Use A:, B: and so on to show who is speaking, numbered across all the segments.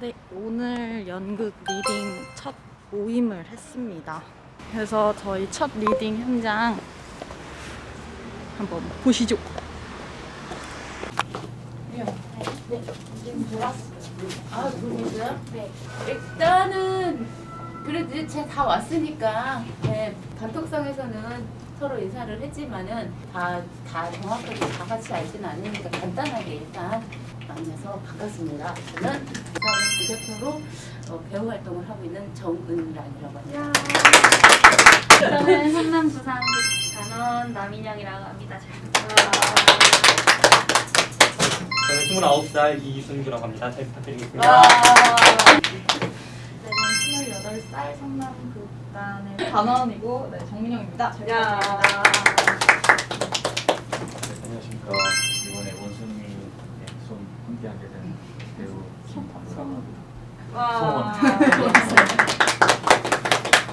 A: 네, 오늘 연극 리딩 첫 모임을 했습니다. 그래서 저희 첫 리딩 현장 한번 보시죠.
B: 아, 그러세요? 네. 일단은 그래도 이제 다 왔으니까 네, 단톡상에서는 서로 인사를 했지만은 다, 다 정확하게 다 같이 알지는 않으니까 간단하게 일단 만나서 반갑습니다. 저는 부대표로 어, 배우 활동을 하고 있는 정은란이라고 합니다.
C: 저는 성남 부산 단원 남인영이라고 합니다.
D: 저는 29살 이순규라고 합니다. 잘 부탁드리겠습니다.
B: 와.
A: 네, 저는 28살 성남 극단의 단원이고 네, 정민영입니다. 잘 부탁드립니다.
E: 네, 안녕하십니까. 이번에 원숭이 네, 손 함께하게 된 배우 합니다.
A: 와.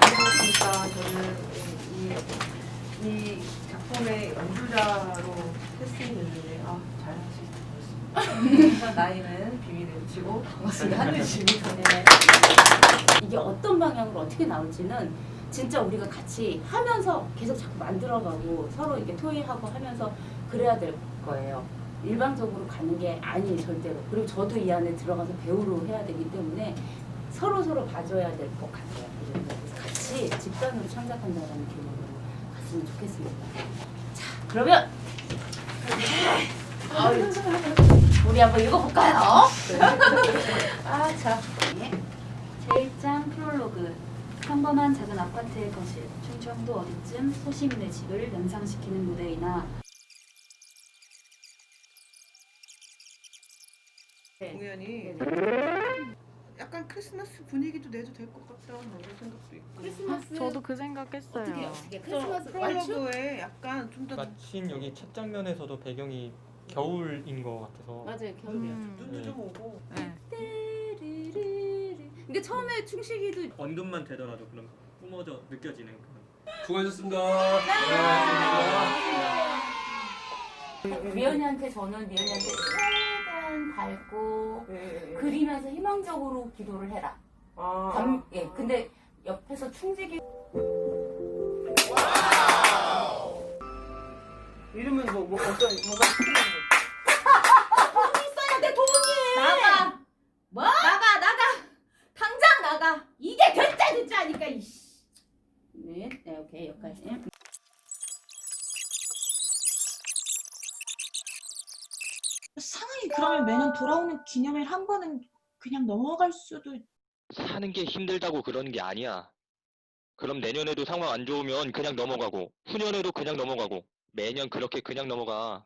F: 안녕하십니까. 저는 이, 이 작품의 연주자로 캐스팅됐는데 아, 잘할 수 있을 것 같습니다. 나이는 비밀을 지고 반갑습니다. 하늘집니다.
B: 네. 이게 어떤 방향으로 어떻게 나올지는 진짜 우리가 같이 하면서 계속 자꾸 만들어가고 서로 이렇게 토의하고 하면서 그래야 될 거예요. 일방적으로 가는 게 아니에요, 절대로. 그리고 저도 이 안에 들어가서 배우로 해야 되기 때문에 서로 서로 봐줘야 될 것 같아요. 그래서 같이 집단으로 창작한다는 기분으로 갔으면 좋겠습니다. 자, 그러면 아유, 우리 한번 읽어볼까요? 아, 자. 네.
C: 제1장 프롤로그 평범한 작은 아파트의 거실 충청도 어디쯤 소시민의 집을 연상시키는 무대이나
F: 공연이 약간 크리스마스 분위기도 내도 될 것 같다 뭐 이런 생각도 있고
B: 크리스마스
A: 저도 그 생각했어요.
B: 어떻게 어떻게 크리스마스?
F: 프롤로그에 약간 좀더
D: 마침 여기 첫 장면에서도 배경이 겨울인 것 같아서
B: 맞아요 겨울이요.
A: 음.
F: 눈도 좀 오고
A: 네.
B: 띠리리리. 근데 처음에 충식이도
D: 언급만 되더라도 그런 뿜어져 느껴지는 그런
E: 수고하셨습니다.
B: 미연이한테 저는 미연이한테 밝고
F: 네.
B: 그리면서 희망적으로 기도를 해라.
F: 아,
B: 밤, 예. 근데 옆에서 충직이
F: 이러면 뭐, 뭐 어떤 뭐가
B: 있어야 돼 돈이. 나가. 뭐? 나가 나가. 당장 나가. 이게 결제 듣지 않으니까 이씨. 네, 네 오케이 여기까지.
G: 상황이 그러면 매년 돌아오는 기념일 한 번은 그냥 넘어갈 수도
H: 사는 게 힘들다고 그러는 게 아니야. 그럼 내년에도 상황 안 좋으면 그냥 넘어가고, 후년에도 그냥 넘어가고, 매년 그렇게 그냥 넘어가.